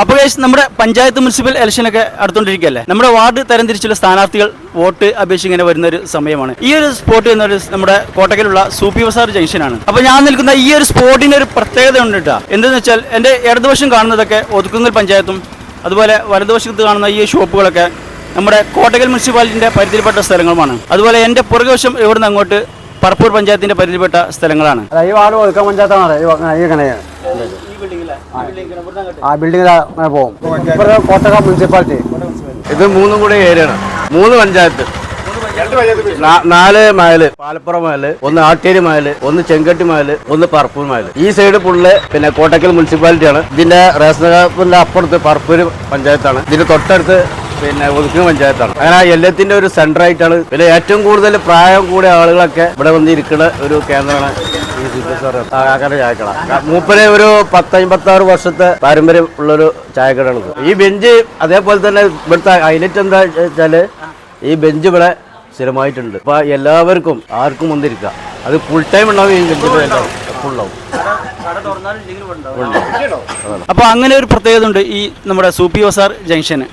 അപ്പൊ ഗൈസ് നമ്മുടെ പഞ്ചായത്ത് മുനിസിപ്പൽ ഇലക്ഷനൊക്കെ അടുത്തോണ്ടിരിക്കുകയല്ലേ? നമ്മുടെ വാർഡ് തരംതിരിച്ചുള്ള സ്ഥാനാർത്ഥികൾ വോട്ട് അപേക്ഷിങ്ങനെ വരുന്ന ഒരു സമയമാണ്. ഈ ഒരു സ്പോട്ട് എന്നൊരു നമ്മുടെ കോട്ടക്കലുള്ള സൂപ്പി ബസാർ ജംഗ്ഷനാണ് അപ്പൊ ഞാൻ നിൽക്കുന്ന ഈ ഒരു സ്പോട്ടിന് ഒരു പ്രത്യേകത ഉണ്ട് കേട്ടോ. എന്തെന്ന് വെച്ചാൽ എന്റെ ഇടതുവശം കാണുന്നതൊക്കെ ഒതുക്കുങ്ങൽ പഞ്ചായത്തും അതുപോലെ വലതുവശത്ത് കാണുന്ന ഈ ഷോപ്പുകളൊക്കെ നമ്മുടെ കോട്ടക്കൽ മുനിസിപ്പാലിറ്റിന്റെ പരിധിയിൽപ്പെട്ട സ്ഥലങ്ങളുമാണ്. അതുപോലെ എന്റെ പുറകുവശം ഇവിടുന്ന് അങ്ങോട്ട് പറപ്പൂർ പഞ്ചായത്തിന്റെ പരിധിയിൽപ്പെട്ട സ്ഥലങ്ങളാണ്. ഈ വാർഡ് ഒതുക്കാൻ പഞ്ചായത്താണ് ഇങ്ങനെ ആ ബിൽഡിംഗിൽ അങ്ങനെ പോകും. കോട്ടക മുനിസിപ്പാലിറ്റി ഇത് മൂന്നും കൂടി ഏരിയയാണ്. മൂന്ന് പഞ്ചായത്ത്. നാല് മയൽ പാലപ്പുറം മയൽ ഒന്ന് ആട്ടേരി മയൽ ഒന്ന് ചെങ്കട്ടി മയൽ ഒന്ന് പറപ്പൂർ മയൽ ഈ സൈഡ് ഫുള്ള് പിന്നെ കോട്ടക്കൽ മുനിസിപ്പാലിറ്റിയാണ് ഇതിന്റെ റേഷൻ കാർഡിന്റെ അപ്പുറത്ത് പറപ്പൂർ പഞ്ചായത്താണ്. ഇതിന്റെ തൊട്ടടുത്ത് പിന്നെ ഒതുക്കുന്ന പഞ്ചായത്താണ്. അങ്ങനെ എല്ലാത്തിന്റെ ഒരു സെന്റർ ആയിട്ടാണ്. പിന്നെ ഏറ്റവും കൂടുതൽ പ്രായം കൂടിയ ആളുകളൊക്കെ ഇവിടെ വന്നിരിക്കുന്ന ഒരു കേന്ദ്രമാണ് കാക്കട ചായക്കട. മൂപ്പര് ഒരു പത്ത് അമ്പത്തി ആറ് വർഷത്തെ പാരമ്പര്യം ഉള്ളൊരു ചായക്കടയാണ് ഈ ബെഞ്ച് അതേപോലെ തന്നെ ഇവിടുത്തെ ഹൈലൈറ്റ് എന്താ വെച്ചാൽ ഈ ബെഞ്ച് ഇവിടെ സ്ഥിരമായിട്ടുണ്ട്. അപ്പൊ എല്ലാവർക്കും ആർക്കും വന്നിരിക്കാം അത് ഫുൾ ടൈം ഉണ്ടാവും ഫുള്ളാവും അപ്പൊ അങ്ങനെ ഒരു പ്രത്യേകത ഉണ്ട് ഈ നമ്മുടെ സൂപ്പി ബസാർ ജംഗ്ഷന്.